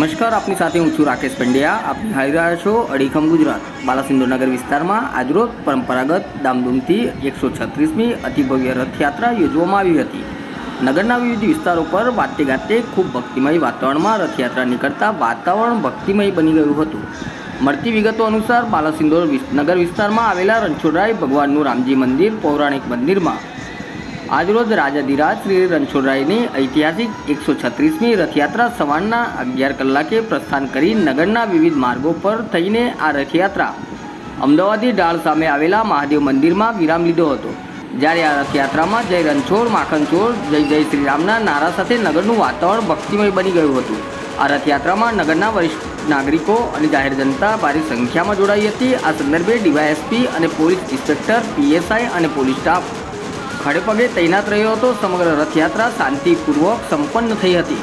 નમસ્કાર, આપની સાથે હું છું રાકેશ પંડ્યા. આપ નિહાળી રહ્યા છો અડીખમ ગુજરાત. બાલાસિંદોર નગર વિસ્તારમાં આજરોજ પરંપરાગત ધામધૂમથી એકસો છત્રીસમી અતિભવ્ય રથયાત્રા યોજવામાં આવી હતી. નગરના વિવિધ વિસ્તારો પર વાતે ગાતે ખૂબ ભક્તિમય વાતાવરણમાં રથયાત્રા નીકળતા વાતાવરણ ભક્તિમય બની ગયું હતું. મળતી વિગતો અનુસાર બાલાસિંદોર નગર વિસ્તારમાં આવેલા રણછોડરાય ભગવાનનું રામજી મંદિર, પૌરાણિક મંદિરમાં આજરોજ રાજાધિરાજ શ્રી રણછોડરાયની ઐતિહાસિક એકસો છત્રીસમી રથયાત્રા સવારના અગિયાર કલાકે પ્રસ્થાન કરી નગરના વિવિધ માર્ગો પર થઈને આ રથયાત્રા. અમદાવાદી ઢાળ સામે આવેલા મહાદેવ મંદિરમાં વિરામ લીધો હતો. જ્યારે આ રથયાત્રામાં જય રણછોડ માખણછોડ જય જય શ્રી રામના નારા સાથે નગરનું વાતાવરણ ભક્તિમય બની ગયું હતું. આ રથયાત્રામાં નગરના વરિષ્ઠ નાગરિકો અને જાહેર જનતા ભારે સંખ્યામાં જોડાઈ હતી. આ સંદર્ભે ડીવાયએસપી અને પોલીસ ઇન્સ્પેક્ટર, પીએસઆઈ અને પોલીસ સ્ટાફ ખડેપગે તૈનાત રહ્યો હતો. સમગ્ર રથયાત્રા શાંતિપૂર્વક સંપન્ન થઈ હતી.